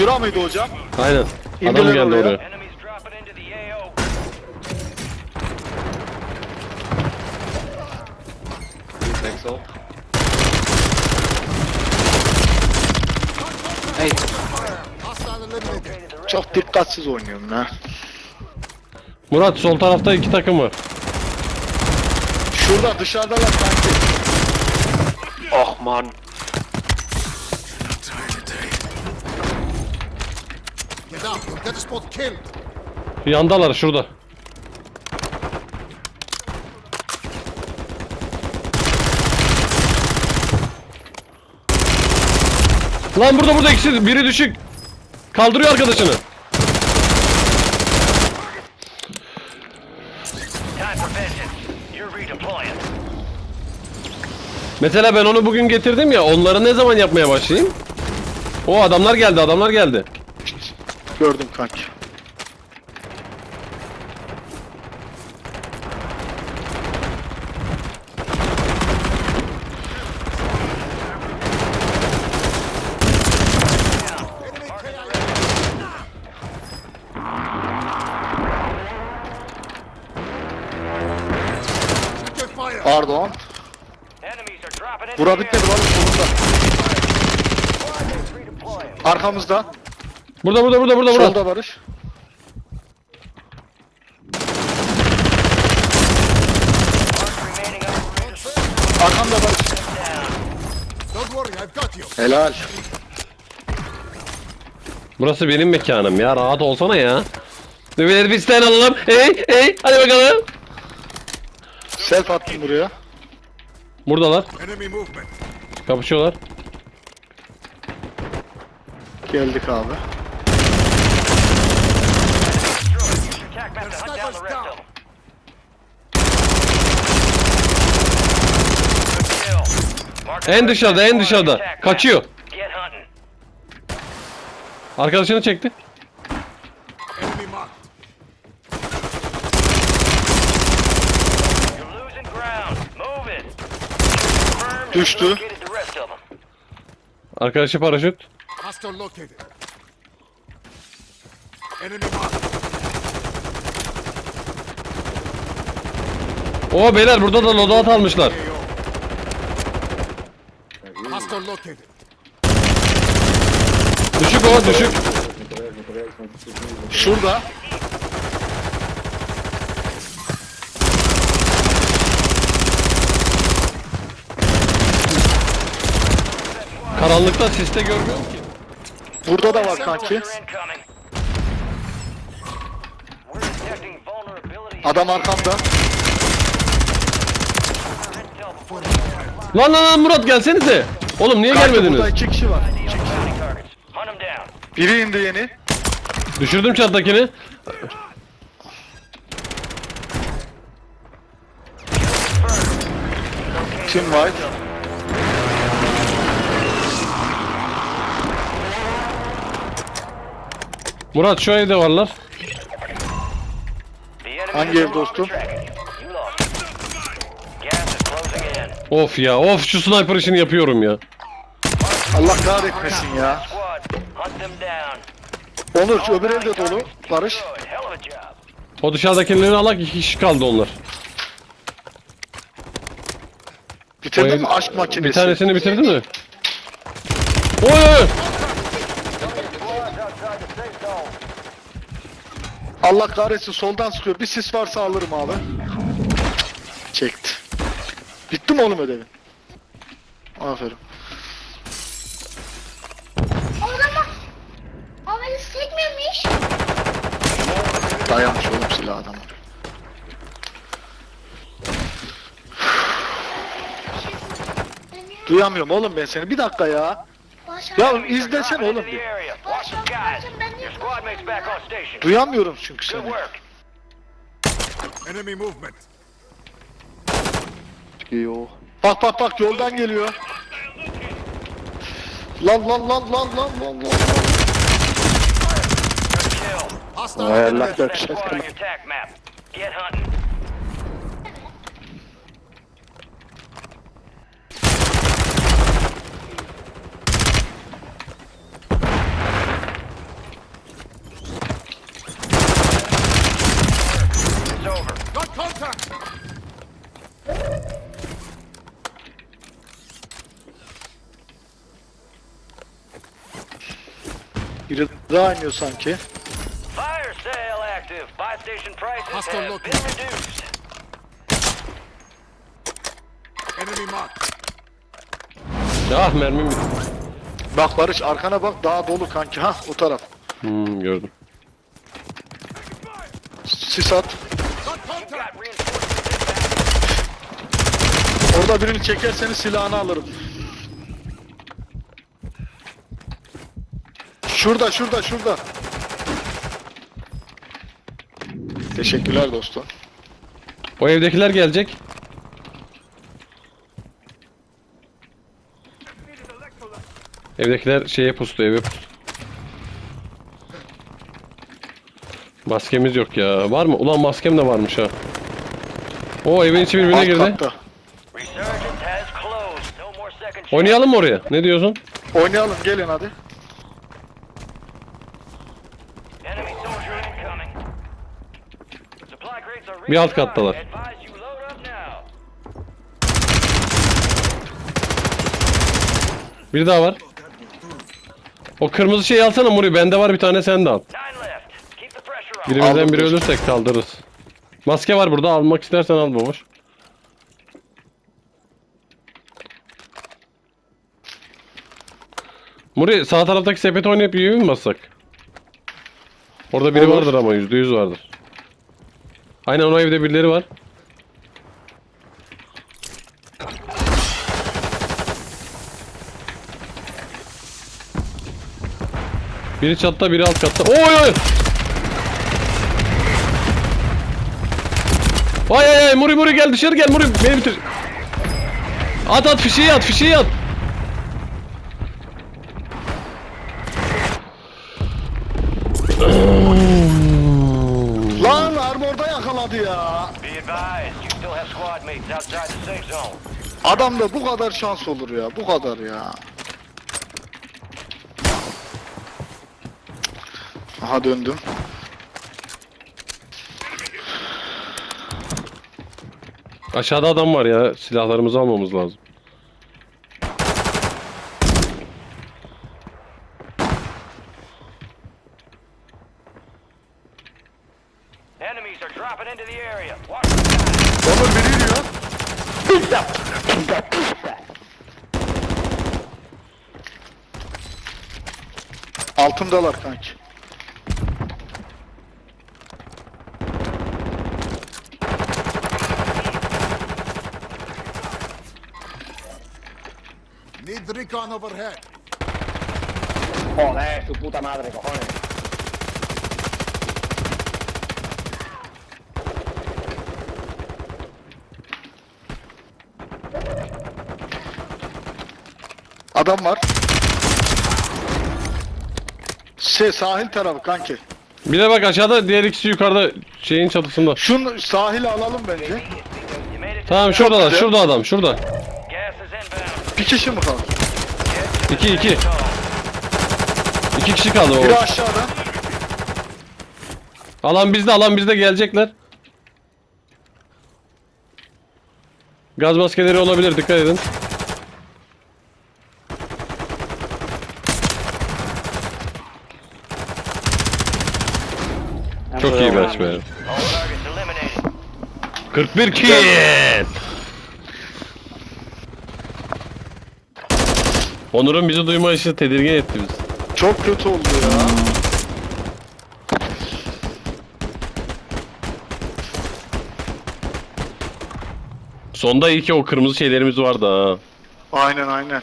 Şura mıydı hocam? Aynen. Adam İndiler geldi oraya. oraya. Enemies dropping into the AO. Çok dikkatsiz oynuyorum ha. Murat sol tarafta iki takım var. Şurada dışarıdalar sanki. Oh man. Get up, you'll get us both killed. Yandalar şurada. Lan burada burada ikisi biri düşük. Kaldırıyor arkadaşını. Mesela ben onu bugün getirdim ya onları ne zaman yapmaya başlayayım? O adamlar geldi adamlar geldi. Gördüm kanki. Pardon. Lan solunda. Redeploying. Arkamızda. Burada burada burada burada burada. Solda Barış. Arkamda Barış. Don't worry, I've got you. Helal. Burası benim mekanım ya rahat olsana ya. Nüveleri bizden alalım. Hey hey hadi bakalım. Self attım buraya. Buradalar. Enemy movement. Kapışıyorlar. Geldik abi. Attack map to hunt down the rest of them. Good kill. Mark the En dışarıda en dışarıda. Kaçıyor. Arkadaşını çekti. Düştü. Arkadaşı paraşüt. Oo beyler burada da loadout almışlar. Located. Düşük o düşük. Şurada. Karanlıkta siste görmüyorum ki. Burada da var kanki. Adam arkamda. Lan lan lan Murat gelsenize. Oğlum niye burada gelmediniz? iki kişi var. bounty targets. Hunt them down. Biri indi yeni. Düşürdüm çattakini. Tim White. Murat şu evde varlar. The enemy Hangi is no ev longer dostum? tracking you. You lost. Gas is closing in. Of ya of şu sniper işini yapıyorum ya. Allah kahretmesin ya. Onur şu öbür evde dolu. Barış. O dışarıdakileri alak iki kişi kaldı onlar. Bitirdin mi aşk makinesi? Bir tanesini bitirdin mi? Oy. Allah kahretsin soldan sıkıyor. Bir sis varsa alırım abi. Çekti. Bitti mi oğlum ödevin? Aferin. Ama ama sekmemiş. Dayanmış oğlum silah adamı. Duyamıyorum oğlum ben seni. Bir dakika ya. Ya dropping oğlum bir. Duyamıyorum çünkü seni. Enemy movement. Yo. Bak bak bak yoldan geliyor. Lan lan lan lan lan lan lan. Hostile Hay Allah daha iniyor sanki. Hostile located. Enemy marked. Ah mermim bitti. Bak Barış arkana bak daha dolu kanki. Ha o taraf. Hmm, gördüm. Sis at. Orada birini çekerseniz silahını alırım. Şurada şurada şurada. Teşekkürler dostum. O evdekiler gelecek. Evdekiler şeye pustu eve pustu. Maskemiz yok ya. Var mı? Ulan maskem de varmış ha. O evin içi birbirine Alt girdi. katta. Oynayalım mı oraya? Ne diyorsun? Oynayalım gelin hadi. Bir alt kattalar. Bir daha var. O kırmızı şeyi alsana Muri. Bende var bir tane sen de al. Birimizden biri ölürsek kaldırırız. Maske var burada. Almak istersen al babaş. Muri sağ taraftaki sepeti oynayıp UAV mi bassak? Orada biri Olur. vardır ama yüzde yüz vardır. Aynen o evde birileri var. Biri çatta biri alt katta. Oy oy! Ay ay ay Muri Muri gel dışarı gel Muri beni bitir. At at fişeği at fişeği at. Adamda bu kadar şans olur ya. Bu kadar ya. Aha döndüm. Aşağıda adam var ya silahlarımızı almamız lazım. Enemies are dropping into the area. Watch the skies. Onur biri iniyor. Altındalar kanki. Need recon overhead. Joder, su puta madre, cojones. Adam var. Şey sahil tarafı kanki. Bir de bak aşağıda diğer ikisi yukarıda şeyin çatısında. Şunu sahile alalım bence. Tamam şuradalar güzel. şurada adam şurada. Bir kişi mi kaldı? İki iki. İki kişi kaldı Biri o. aşağıda. Alan bizde alan bizde gelecekler. Gaz maskeleri olabilir dikkat edin. Çok iyi targets eliminated. 41 kill. Onur'un bizi duyma işi tedirgin etti bizi. Çok kötü oldu ya. Sonda iyi ki o kırmızı şeylerimiz vardı ha. Aynen aynen.